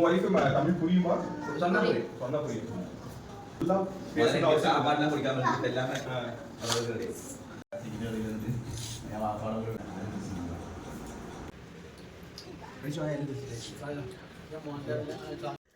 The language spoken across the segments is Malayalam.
உங்க ஒய்ஃபு தமிழ் புரியுமா சொன்னா புரியும். சொன்னா புரியும் எல்லாம் முதல்ல பேசுறது எங்களுக்கு அவசியம் இல்லை. சாப்பாடுலாம் குடிக்காம இருக்கிறது எல்லாமே ஆ. அவங்களுக்கு கிடையாது.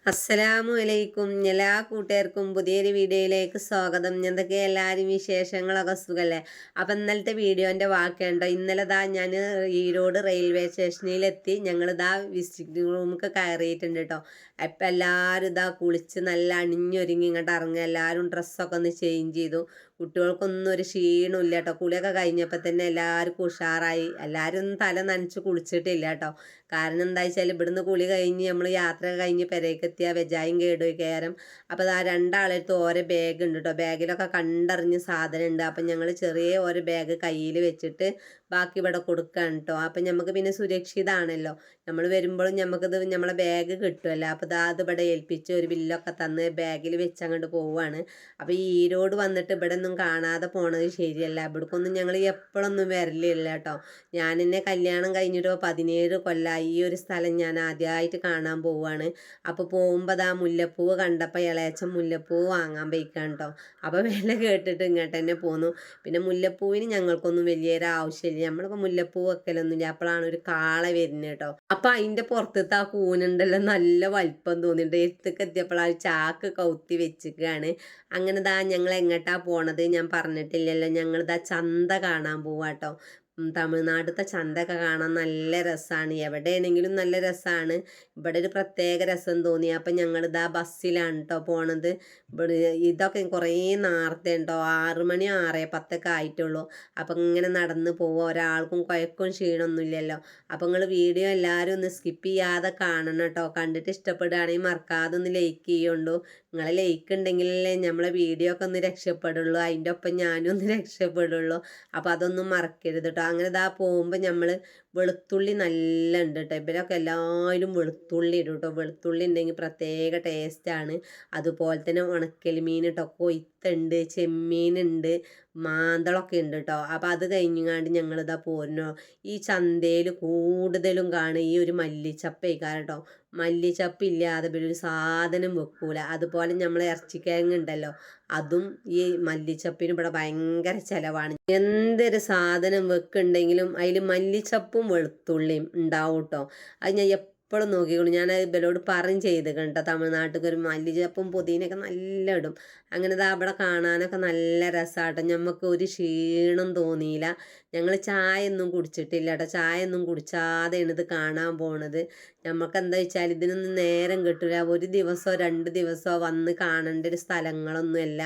അസ്സലാമു അലൈക്കും എല്ലാ കൂട്ടുകാർക്കും പുതിയൊരു വീഡിയോയിലേക്ക് സ്വാഗതം. എന്തൊക്കെ എല്ലാവരും വിശേഷങ്ങളൊക്കെ സുഖമല്ലേ അപ്പം ഇന്നലത്തെ വീഡിയോന്റെ വാക്കുണ്ടോ? ഇന്നലെ ദാ ഞാൻ ഈരോട് റെയിൽവേ സ്റ്റേഷനിലെത്തി. ഞങ്ങൾ ദാ വിസിറ്റിംഗ് റൂമൊക്കെ കയറിയിട്ടുണ്ട് കേട്ടോ അപ്പം എല്ലാവരും ഇതാ കുളിച്ച് നല്ല അണിഞ്ഞൊരുങ്ങി ഇങ്ങോട്ട് ഇറങ്ങുക എല്ലാവരും ഡ്രസ്സൊക്കെ ഒന്ന് ചേഞ്ച് ചെയ്തു. കുട്ടികൾക്കൊന്നും ഒരു ക്ഷീണമില്ല കേട്ടോ കുളിയൊക്കെ കഴിഞ്ഞപ്പോൾ തന്നെ എല്ലാവർക്കും ഉഷാറായി. എല്ലാവരും തല നനച്ച് കുളിച്ചിട്ടില്ല കേട്ടോ കാരണം എന്താ വെച്ചാൽ ഇവിടുന്ന് കുളി കഴിഞ്ഞ് നമ്മൾ യാത്ര കഴിഞ്ഞ് പെരയ്ക്കെത്തിയ വെജായും കേടുപോയി കയറും അപ്പോൾ ആ രണ്ടാളെടുത്ത് ഓരോ ബാഗ് ഉണ്ട് കേട്ടോ ബാഗിലൊക്കെ കണ്ടറിഞ്ഞ് സാധനം ഉണ്ട്. അപ്പം ഞങ്ങൾ ചെറിയ ഓരോ ബാഗ് കയ്യിൽ വെച്ചിട്ട് ബാക്കി ഇവിടെ കൊടുക്കുകയാണ് കേട്ടോ അപ്പം നമുക്ക് പിന്നെ സുരക്ഷിതമാണല്ലോ നമ്മൾ വരുമ്പോഴും നമുക്കിത് നമ്മളെ ബാഗ് കിട്ടുമല്ലോ അപ്പോൾ അത് ഇവിടെ ഏൽപ്പിച്ച് ഒരു ബില്ലൊക്കെ തന്ന് ബാഗിൽ വെച്ച് അങ്ങോട്ട് പോവുകയാണ് അപ്പോൾ ഈ ഈരോട് വന്നിട്ട് ഇവിടെ ഒന്നും കാണാതെ പോണത് ശരിയല്ല. ഇവിടക്കൊന്നും ഞങ്ങൾ എപ്പോഴൊന്നും വരലില്ല കേട്ടോ ഞാൻ എന്നെ കല്യാണം കഴിഞ്ഞിട്ട് പതിനേഴ് കൊല്ലമായി ഈ ഒരു സ്ഥലം ഞാൻ ആദ്യമായിട്ട് കാണാൻ പോവുകയാണ് അപ്പോൾ പോകുമ്പോൾ ദാ മുല്ലപ്പൂവ് കണ്ടപ്പോൾ ഇളയച്ചൻ മുല്ലപ്പൂവ് വാങ്ങാൻ പോയിക്കാണ് കേട്ടോ അപ്പോൾ വില കേട്ടിട്ട് ഇങ്ങോട്ട് തന്നെ പോന്നു. പിന്നെ മുല്ലപ്പൂവിന് ഞങ്ങൾക്കൊന്നും വലിയൊരു ആവശ്യമില്ല. നമ്മളിപ്പോൾ മുല്ലപ്പൂ വെക്കലൊന്നുമില്ല. അപ്പോഴാണ് ഒരു കാള വരുന്നത് കേട്ടോ അപ്പോൾ അതിന്റെ പുറത്തത്തെ ആ കൂനുണ്ടല്ലോ. നല്ല വലിപ്പം തോന്നിയിട്ട് എടുത്തൊക്കെ എത്തിയപ്പോൾ ആ ചാക്ക് കൗത്തി വെച്ചിരിക്കുകയാണ്. അങ്ങനെ ദാ ഞങ്ങൾ എങ്ങോട്ടാണ് പോണത് ഞാൻ പറഞ്ഞിട്ടില്ലല്ലോ. ഞങ്ങൾ ദാ ചന്ത കാണാൻ പോവാട്ടോ തമിഴ്നാട്ടിലത്തെ ചന്തയൊക്കെ കാണാൻ നല്ല രസമാണ് എവിടെയാണെങ്കിലും നല്ല രസമാണ് ഇവിടെ ഒരു പ്രത്യേക രസം തോന്നി. അപ്പം ഞങ്ങളിതാ ബസ്സിലാണ് കേട്ടോ പോണത്. ഇവിടെ ഇതൊക്കെ കുറേ നേരത്തെ ഉണ്ടോ ആറ് മണി ആറ് പത്തൊക്കെ ആയിട്ടുള്ളൂ. അപ്പം ഇങ്ങനെ നടന്ന് പോവുക ഒരാൾക്കും കുഴക്കും ക്ഷീണമൊന്നുമില്ലല്ലോ അപ്പം നിങ്ങൾ വീഡിയോ എല്ലാവരും ഒന്ന് സ്കിപ്പ് ചെയ്യാതെ കാണണം കേട്ടോ കണ്ടിട്ട് ഇഷ്ടപ്പെടുകയാണെങ്കിൽ മറക്കാതെ ഒന്ന് ലൈക്ക് ചെയ്യുണ്ടോ നിങ്ങളെ ലൈക്ക് ഉണ്ടെങ്കിലല്ലേ നമ്മളെ വീഡിയോ ഒക്കെ ഒന്ന് രക്ഷപ്പെടുള്ളൂ. അതിന്റെ ഒപ്പം ഞാനും ഒന്ന് രക്ഷപ്പെടുള്ളൂ. അപ്പോൾ അതൊന്നും മറക്കരുത് കേട്ടോ അങ്ങനെ ഇതാ പോകുമ്പോൾ നമ്മൾ വെളുത്തുള്ളി നല്ല ഉണ്ട് കേട്ടോ ഇവരൊക്കെ എല്ലാവരും വെളുത്തുള്ളി ഇടും കേട്ടോ വെളുത്തുള്ളി ഉണ്ടെങ്കിൽ പ്രത്യേക ടേസ്റ്റാണ് അതുപോലെ തന്നെ ഉണക്കൽ മീൻ കേട്ടോ കൊയ്ത്തുണ്ട് ചെമ്മീനുണ്ട് മാന്തളൊക്കെ ഉണ്ട് കേട്ടോ അപ്പോൾ അത് കഴിഞ്ഞാണ്ട് ഞങ്ങളിതാ പോരണോ ഈ ചന്തയിൽ കൂടുതലും കാണുക ഈ ഒരു മല്ലിച്ചപ്പയ്ക്കാരം കേട്ടോ മല്ലിച്ചപ്പ് ഇല്ലാതെ പിന്നെ ഒരു സാധനം വെക്കൂല. അതുപോലെ നമ്മൾ ഇറച്ചിക്കിഴങ്ങ് ഉണ്ടല്ലോ അതും ഈ മല്ലിച്ചപ്പിന് ഇവിടെ ഭയങ്കര ചിലവാണ്. എന്തൊരു സാധനം വെക്കുന്നുണ്ടെങ്കിലും അതിൽ മല്ലിച്ചപ്പും വെളുത്തുള്ളിയും ഉണ്ടാവും കേട്ടോ. അത് ഞാൻ എപ്പോഴും നോക്കിക്കോളൂ. ഞാൻ ഇവരോട് പറയും ചെയ്ത് കേട്ടോ തമിഴ്നാട്ടിൽ ഒരു മല്ലിച്ചപ്പും പുതിനൊക്കെ നല്ല ഇടും. അങ്ങനെ അവിടെ കാണാനൊക്കെ നല്ല രസമാട്ടോ ഞമ്മക്ക് ഒരു ക്ഷീണം തോന്നിയില്ല ഞങ്ങൾ ചായ ഒന്നും കുടിച്ചിട്ടില്ല കേട്ടോ ചായ ഒന്നും കുടിച്ചാതെയാണ് ഇത് കാണാൻ പോണത്. നമുക്ക് എന്താ വെച്ചാൽ ഇതിനൊന്നും നേരം കിട്ടില്ല ഒരു ദിവസമോ രണ്ട് ദിവസമോ വന്ന് കാണേണ്ട ഒരു സ്ഥലങ്ങളൊന്നുമല്ല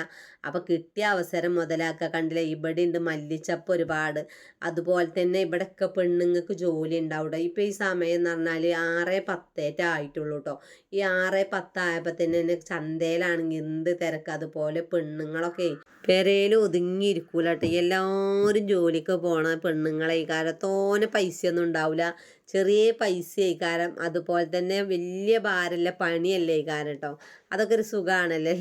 അപ്പോൾ കിട്ടിയ അവസരം മുതലാക്കുക കണ്ടില്ല? ഇവിടെ ഉണ്ട് മല്ലിച്ചപ്പ് ഒരുപാട്. അതുപോലെ തന്നെ ഇവിടെയൊക്കെ പെണ്ണുങ്ങൾക്ക് ജോലി ഉണ്ടാവും ഇപ്പോൾ ഈ സമയം എന്ന് പറഞ്ഞാൽ ആറ് പത്തേറ്റ ആയിട്ടുള്ളൂ കേട്ടോ ഈ ആറ് പത്തായപ്പോൾ തന്നെ ചന്തയിലാണെങ്കിൽ എന്ത് തിരക്ക്. അതുപോലെ പെണ്ണുങ്ങളൊക്കെ പെരയിൽ ഒതുങ്ങിയിരിക്കൂല കേട്ടോ എല്ലാവരും ജോലിക്ക് പോണ പെണ്ണുങ്ങളെ. കാലം തോനെ പൈസയൊന്നും ഉണ്ടാവില്ല ചെറിയ പൈസ കാരം അതുപോലെ തന്നെ വലിയ ഭാരമല്ല പണിയല്ലേ കാരം കേട്ടോ അതൊക്കെ ഒരു സുഖമാണല്ലേ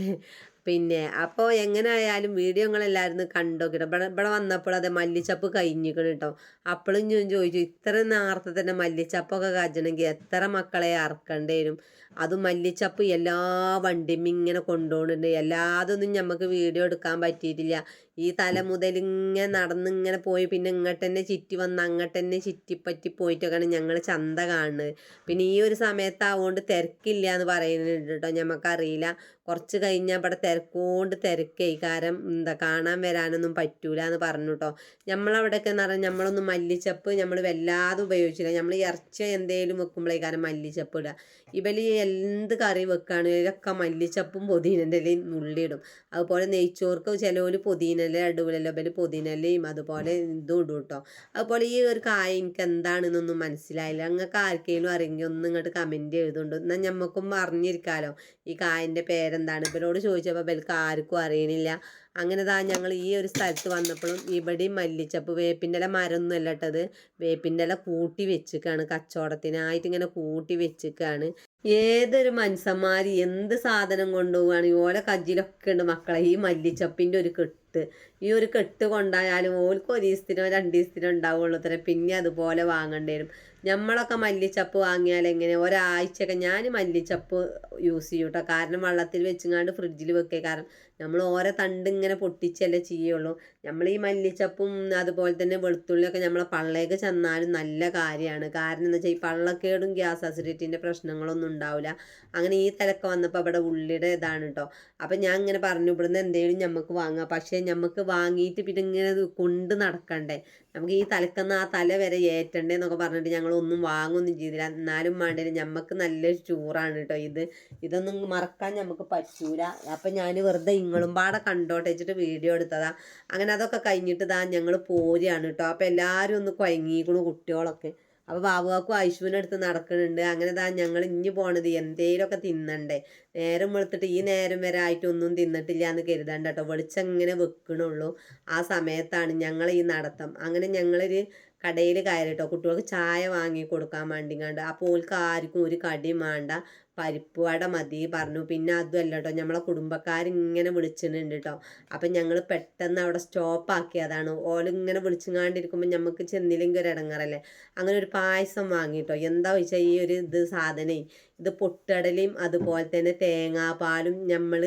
പിന്നെ അപ്പോൾ എങ്ങനെ ആയാലും വീഡിയോ നിങ്ങളെല്ലാവരും കണ്ടോക്കിട്ടോ ഇവിടെ ഇവിടെ വന്നപ്പോൾ അതെ മല്ലിച്ചപ്പ് കഴിഞ്ഞിക്കണം കേട്ടോ അപ്പോഴും ഞാൻ ചോദിച്ചു ഇത്ര നേരത്തെ തന്നെ മല്ലിച്ചപ്പൊക്കെ കാച്ചണമെങ്കിൽ എത്ര മക്കളെ അറക്കേണ്ടി വരും? അത് മല്ലിച്ചപ്പ് എല്ലാ വണ്ടിയും ഇങ്ങനെ കൊണ്ടുപോകുന്നുണ്ട് എല്ലാതൊന്നും നമുക്ക് വീഡിയോ എടുക്കാൻ പറ്റിയിട്ടില്ല. ഈ തല മുതൽ ഇങ്ങനെ നടന്ന് ഇങ്ങനെ പോയി പിന്നെ ഇങ്ങോട്ട് തന്നെ ചുറ്റി വന്ന് അങ്ങോട്ട് തന്നെ ചുറ്റിപ്പറ്റി പോയിട്ടൊക്കെയാണ് ഞങ്ങൾ ചന്ത കാണുന്നത്. പിന്നെ ഈ ഒരു സമയത്ത് അതുകൊണ്ട് തിരക്കില്ല എന്ന് പറയുന്നുണ്ട് കേട്ടോ ഞമ്മക്കറിയില്ല. കുറച്ച് കഴിഞ്ഞാൽ ഇവിടെ തിരക്കോണ്ട് തിരക്കേ കാരണം എന്താ കാണാൻ വരാനൊന്നും പറ്റൂല എന്ന് പറഞ്ഞു കേട്ടോ നമ്മളവിടെയൊക്കെ എന്ന് പറഞ്ഞാൽ നമ്മളൊന്നും മല്ലിച്ചപ്പ് നമ്മൾ വല്ലാതെ ഉപയോഗിച്ചില്ല. നമ്മൾ ഇറച്ചി എന്തെങ്കിലും വെക്കുമ്പോഴേ കാരണം മല്ലിച്ചപ്പ് ഇടുക ഇവൽ എന്ത് കറി വെക്കുകയാണെങ്കിലൊക്കെ മല്ലിച്ചപ്പും പുതിനന്റെ ഇലയും നുള്ളിയിടും. അതുപോലെ നെയ്ച്ചോർക്ക് ചിലവര് പൊതിനല ഇടൂലല്ലോ പിന്നെ പുതിനലയും അതുപോലെ ഇതും ഇടും കേട്ടോ അതുപോലെ ഈ ഒരു കായ എനിക്ക് എന്താണെന്നൊന്നും മനസ്സിലായില്ല. നിങ്ങൾക്ക് ആർക്കെങ്കിലും അറിയെങ്കിൽ ഒന്ന് ഇങ്ങോട്ട് കമന്റ് എഴുതുന്നുണ്ട്. എന്നാൽ ഞമ്മക്കും അറിഞ്ഞിരിക്കാമല്ലോ ഈ കായന്റെ പേരെന്താണ്? ഇവരോട് ചോദിച്ചപ്പോൾ ഇവർക്ക് ആർക്കും അറിയണില്ല. അങ്ങനെ താ ഞങ്ങൾ ഈ ഒരു സ്ഥലത്ത് വന്നപ്പോഴും ഇവിടെ മല്ലിച്ചപ്പ് വേപ്പിന്റെ ഇല മരമൊന്നും അല്ല ഇട്ടത് വേപ്പിന്റെ ഇല കൂട്ടി വെച്ചിക്കാണ് കച്ചവടത്തിനായിട്ട് ഇങ്ങനെ കൂട്ടി വെച്ചിക്കാണ്. ഏതൊരു മനുഷ്യന്മാർ എന്ത് സാധനം കൊണ്ടുപോവുകയാണെങ്കിൽ ഓല കജ്ജിലൊക്കെ ഉണ്ട് മക്കളെ ഈ മല്ലിച്ചപ്പിന്റെ ഒരു കെട്ട്. ഈ ഒരു കെട്ട് കൊണ്ടായാലും ഓൽക്ക് ഒരു ദിവസത്തിനോ രണ്ട് ദിവസത്തിനോ ഉണ്ടാവുള്ളൂ അത്ര. പിന്നെ അതുപോലെ വാങ്ങേണ്ടി വരും. നമ്മളൊക്കെ മല്ലിച്ചപ്പ് വാങ്ങിയാൽ എങ്ങനെ? ഒരാഴ്ചയൊക്കെ ഞാൻ മല്ലിച്ചപ്പ് യൂസ് ചെയ്യും കേട്ടോ കാരണം വെള്ളത്തിൽ വെച്ചുങ്ങാണ്ട് ഫ്രിഡ്ജിൽ വെക്കേ. കാരണം നമ്മൾ ഓരോ തണ്ട് ഇങ്ങനെ പൊട്ടിച്ചല്ലേ ചെയ്യുള്ളൂ. നമ്മൾ ഈ മല്ലിച്ചപ്പും അതുപോലെ തന്നെ വെളുത്തുള്ളിയൊക്കെ നമ്മളെ പള്ളേക്ക് ചെന്നാലും നല്ല കാര്യമാണ്. കാരണം എന്താ വെച്ചാൽ ഈ പള്ളക്കേടും ഗ്യാസ് അസിഡിറ്റിന്റെ പ്രശ്നങ്ങളൊന്നും ഉണ്ടാവില്ല. അങ്ങനെ ഈ തിലക്ക് വന്നപ്പോൾ ഇവിടെ ഉള്ളിയുടെ ഇതാണ് കേട്ടോ അപ്പം ഞാൻ ഇങ്ങനെ പറഞ്ഞു ഇവിടുന്ന് എന്തെങ്കിലും നമുക്ക് വാങ്ങാം. പക്ഷേ നമുക്ക് വാങ്ങിയിട്ട് പിന്നെ ഇങ്ങനെ കൊണ്ട് നടക്കണ്ടേ? നമുക്ക് ഈ തലക്കുന്ന ആ തല വരെ ഏറ്റണ്ടേ എന്നൊക്കെ പറഞ്ഞിട്ട് ഞങ്ങൾ ഒന്നും വാങ്ങൊന്നും ചെയ്തില്ല. എന്നാലും വേണ്ടത് ഞമ്മക്ക് നല്ലൊരു ചൂറാണ് കേട്ടോ ഇത്. ഇതൊന്നും മറക്കാൻ നമുക്ക് പറ്റൂല. അപ്പം ഞാൻ വെറുതെ ഇങ്ങളും പാടെ കണ്ടോട്ടെ വെച്ചിട്ട് വീഡിയോ എടുത്തതാ. അങ്ങനെ അതൊക്കെ കഴിഞ്ഞിട്ട് ഇതാ ഞങ്ങൾ പോരുകയാണ് കേട്ടോ അപ്പം എല്ലാവരും ഒന്ന് കുഴങ്ങിക്കണു കുട്ടികളൊക്കെ. അപ്പോൾ ബാബുവാക്കും അടുത്ത് നടക്കുന്നുണ്ട് അങ്ങനെ താ ഞങ്ങൾ ഇഞ്ഞു പോണത്. എന്തേലൊക്കെ തിന്നണ്ടേ. നേരം വെളുത്തിട്ട് ഈ നേരം വരെ ആയിട്ടൊന്നും തിന്നിട്ടില്ല എന്ന് കരുതണ്ട കേട്ടോ വെളിച്ചം ഇങ്ങനെ വെക്കണുള്ളൂ. ആ സമയത്താണ് ഞങ്ങൾ ഈ നടത്തം. അങ്ങനെ ഞങ്ങളൊരു കടയിൽ കയറിട്ടോ കുട്ടികൾക്ക് ചായ വാങ്ങി കൊടുക്കാൻ വേണ്ടിങ്ങാണ്ട്. അപ്പോൾ ഓൾക്ക് ആർക്കും ഒരു കടിയും വേണ്ട. പരിപ്പ് വട മതി പറഞ്ഞു. പിന്നെ അതുമല്ല കേട്ടോ നമ്മളെ കുടുംബക്കാരിങ്ങനെ വിളിച്ചിട്ടുണ്ട് കേട്ടോ അപ്പം ഞങ്ങൾ പെട്ടെന്ന് അവിടെ സ്റ്റോപ്പ് ആക്കിയതാണ്. ഓലിങ്ങനെ വിളിച്ചുങ്ങാണ്ടിരിക്കുമ്പോൾ നമുക്ക് ചെന്നില്ലെങ്കിൽ ഒരു ഇടങ്ങറല്ലേ അങ്ങനെ ഒരു പായസം വാങ്ങിട്ടോ. എന്താ വെച്ചാൽ ഈ ഒരു ഇത് സാധനേ ഇത് പൊട്ടടലയും അതുപോലെ തന്നെ തേങ്ങാപ്പാലും നമ്മൾ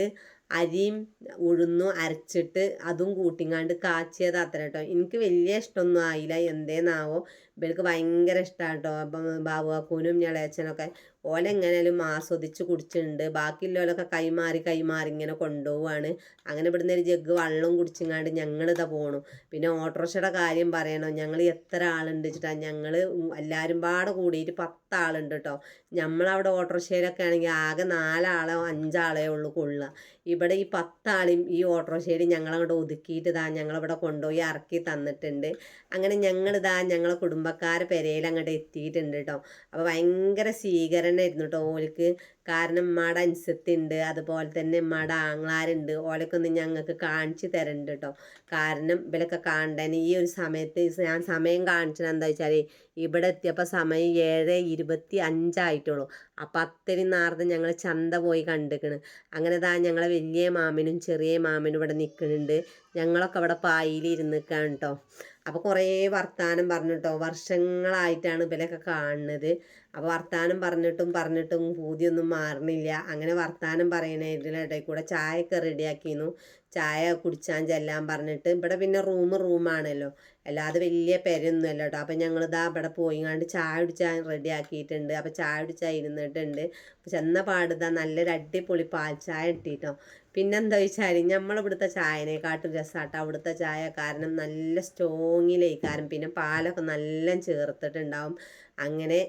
അരിയും ഉഴുന്നും അരച്ചിട്ട് അതും കൂട്ടിങ്ങാണ്ട് കാച്ചിയത് കേട്ടോ എനിക്ക് വലിയ ഇഷ്ടമൊന്നും ആയില്ല. എന്തേന്നാവോ. ഇവർക്ക് ഭയങ്കര ഇഷ്ടമാണ് കേട്ടോ അപ്പം ബാബുവാക്കൂനും ഞളയച്ചനൊക്കെ ഓലെങ്ങനെയാലും ആസ്വദിച്ച് കുടിച്ചിട്ടുണ്ട്. ബാക്കിയുള്ളവരൊക്കെ കൈമാറി കൈമാറി ഇങ്ങനെ കൊണ്ടുപോവാണ്. അങ്ങനെ ഇവിടുന്ന് ഒരു ജഗ് വെള്ളം കുടിച്ചിങ്ങാണ്ട് ഞങ്ങളിതാ പോണു. പിന്നെ ഓട്ടോറിക്ഷയുടെ കാര്യം പറയണോ? ഞങ്ങൾ എത്ര ആളുണ്ട് വെച്ചിട്ടാ? ഞങ്ങൾ എല്ലാവരും പാടെ കൂടിയിട്ട് പത്താളുണ്ട് കേട്ടോ നമ്മളവിടെ ഓട്ടോറിക്ഷയിലൊക്കെ ആണെങ്കിൽ ആകെ നാലാളോ അഞ്ചാളേ ഉള്ളൂ കൊള്ളുക ഇവിടെ ഈ പത്താളെയും ഈ ഓട്ടോറിക്ഷയിൽ ഞങ്ങളങ്ങോട്ട് ഒതുക്കിയിട്ട് ഇതാ ഞങ്ങളിവിടെ കൊണ്ടുപോയി ഇറക്കി തന്നിട്ടുണ്ട്. അങ്ങനെ ഞങ്ങളിതാ ഞങ്ങളെ കുടുംബക്കാരെ പെരയിൽ അങ്ങോട്ട് എത്തിയിട്ടുണ്ട് കേട്ടോ അപ്പോൾ ഭയങ്കര സ്വീകരണമായിരുന്നു കേട്ടോ ഓൾക്ക് കാരണം ഉമ്മയുടെ അനുസത്തുണ്ട് അതുപോലെ തന്നെ ഉമ്മയുടെ ആങ്ങളാരുണ്ട്. ഓലൊക്കെ ഞങ്ങൾക്ക് കാണിച്ചു തരണ്ട് കേട്ടോ കാരണം ഇവരൊക്കെ കാണണ്ടേന് ഈ ഒരു സമയത്ത് ഞാൻ സമയം കാണിച്ചത് എന്താ വെച്ചാൽ ഇവിടെ എത്തിയപ്പോൾ സമയം ഏഴ് ഇരുപത്തി അഞ്ചായിട്ടുള്ളൂ. അപ്പം അത്രയും നേരത്തെ ഞങ്ങൾ ചന്ത പോയി കണ്ടിക്കണ്. അങ്ങനെ താ ഞങ്ങളെ വലിയ മാമനും ചെറിയ മാമനും ഇവിടെ നിൽക്കുന്നുണ്ട് ഞങ്ങളൊക്കെ അവിടെ പായിൽ ഇരുന്നിക്കാണ് കേട്ടോ അപ്പോൾ കുറേ വർത്താനം പറഞ്ഞിട്ടോ. വർഷങ്ങളായിട്ടാണ് ഇവരൊക്കെ കാണുന്നത്. അപ്പോൾ വർത്താനം പറഞ്ഞിട്ടും പറഞ്ഞിട്ടും പൂതിയൊന്നും മാറണില്ല. അങ്ങനെ വർത്താനം പറയണതിന്റെ ഇടയിൽ കൂടെ ചായയൊക്കെ റെഡിയാക്കിയിരുന്നു ചായ കുടിച്ചാൻ ചെല്ലാൻ പറഞ്ഞിട്ട് ഇവിടെ പിന്നെ റൂം റൂമാണല്ലോ അല്ലാതെ വലിയ പെരയൊന്നും അല്ല കേട്ടോ അപ്പം ഞങ്ങൾ ഇതാ ഇവിടെ പോയിങ്ങാണ്ട് ചായ കുടിച്ചാൽ റെഡി ആക്കിയിട്ടുണ്ട്. അപ്പം ചായ കുടിച്ചാൽ ഇരുന്നിട്ടുണ്ട്. ചെന്ന പാടുതാ നല്ലൊരു അടിപൊളി പാൽ ചായ ഇട്ടിട്ടോ പിന്നെന്താ വെച്ചാൽ നമ്മളിവിടുത്തെ ചായനെക്കാട്ടും രസമാട്ടോ അവിടുത്തെ ചായ കാരണം നല്ല സ്ട്രോങ്ങിലേക്കാരം പിന്നെ പാലൊക്കെ നല്ല ചേർത്തിട്ടുണ്ടാവും. അങ്ങനെ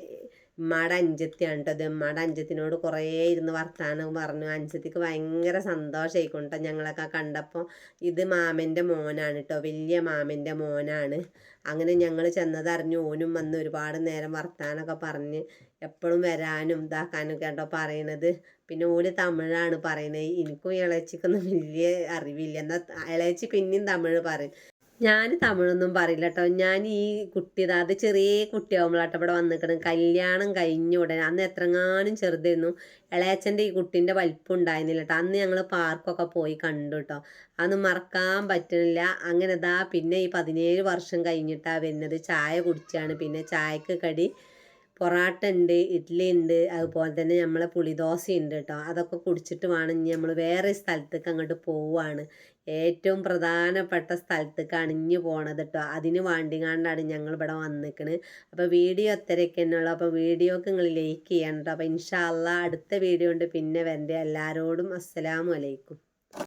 ഉമ്മാടെ അഞ്ചത്തിയാണ് കേട്ടോ മട അഞ്ചത്തിനോട് കുറേ ഇരുന്ന് വർത്താനം പറഞ്ഞു. അഞ്ചത്തിക്ക് ഭയങ്കര സന്തോഷമായിക്കൊണ്ടോ ഞങ്ങളൊക്കെ കണ്ടപ്പോൾ ഇത് മാമന്റെ മോനാണ് കേട്ടോ വലിയ മാമന്റെ മോനാണ്. അങ്ങനെ ഞങ്ങൾ ചെന്നതറിഞ്ഞു ഓനും വന്ന് ഒരുപാട് നേരം വർത്താനമൊക്കെ പറഞ്ഞ് എപ്പോഴും വരാനും ഇതാക്കാനും കേട്ടോ പറയണത്. പിന്നെ ഓൽ തമിഴാണ് പറയുന്നത് എനിക്കും ഇളച്ചിക്കൊന്നും വലിയ അറിവില്ല. എന്നാൽ ഇളച്ചി പിന്നെയും തമിഴ് പറയും. ഞാൻ തമിഴൊന്നും പറയില്ല കേട്ടോ ഞാൻ ഈ കുട്ടി അത് ചെറിയ കുട്ടിയാകുമ്പോഴാട്ടോ ഇവിടെ വന്നിക്കണം കല്യാണം കഴിഞ്ഞ ഉടനെ അന്ന് എത്രങ്ങാനും ചെറുതായിരുന്നു. ഇളയച്ചന്റെ ഈ കുട്ടീന്റെ വലിപ്പം ഉണ്ടായിരുന്നില്ല കേട്ടോ അന്ന് ഞങ്ങൾ പാർക്കൊക്കെ പോയി കണ്ടു കേട്ടോ അന്ന് മറക്കാൻ പറ്റുന്നില്ല അങ്ങനെ ദാ പിന്നെ ഈ പതിനേഴ് വർഷം കഴിഞ്ഞിട്ടാണ് വരുന്നത്. ചായ കുടിച്ചാണ്. പിന്നെ ചായക്ക് കടി പൊറാട്ട ഉണ്ട് ഇഡ്ഡലി ഉണ്ട് അതുപോലെ തന്നെ നമ്മളെ പുളിദോശ ഉണ്ട് കേട്ടോ അതൊക്കെ കുടിച്ചിട്ട് വേണം ഇനി നമ്മൾ വേറെ സ്ഥലത്തേക്ക് അങ്ങോട്ട് പോവുകയാണ് ഏറ്റവും പ്രധാനപ്പെട്ട സ്ഥലത്തേക്കാണ് ഇഞ്ഞു പോണത് കേട്ടോ അതിന് വേണ്ടിങ്ങാണ്ടാണ് ഞങ്ങൾ ഇവിടെ വന്നിക്കണ്. അപ്പോൾ വീഡിയോ അത്രയൊക്കെ തന്നെയുള്ളൂ അപ്പോൾ വീഡിയോക്ക് നിങ്ങൾ ലൈക്ക് ചെയ്യണം കേട്ടോ അപ്പോൾ ഇൻഷാല്ല അടുത്ത വീഡിയോ ഉണ്ട്. പിന്നെ വരണ്ടേ. എല്ലാവരോടും അസ്സലാമു അലൈക്കും.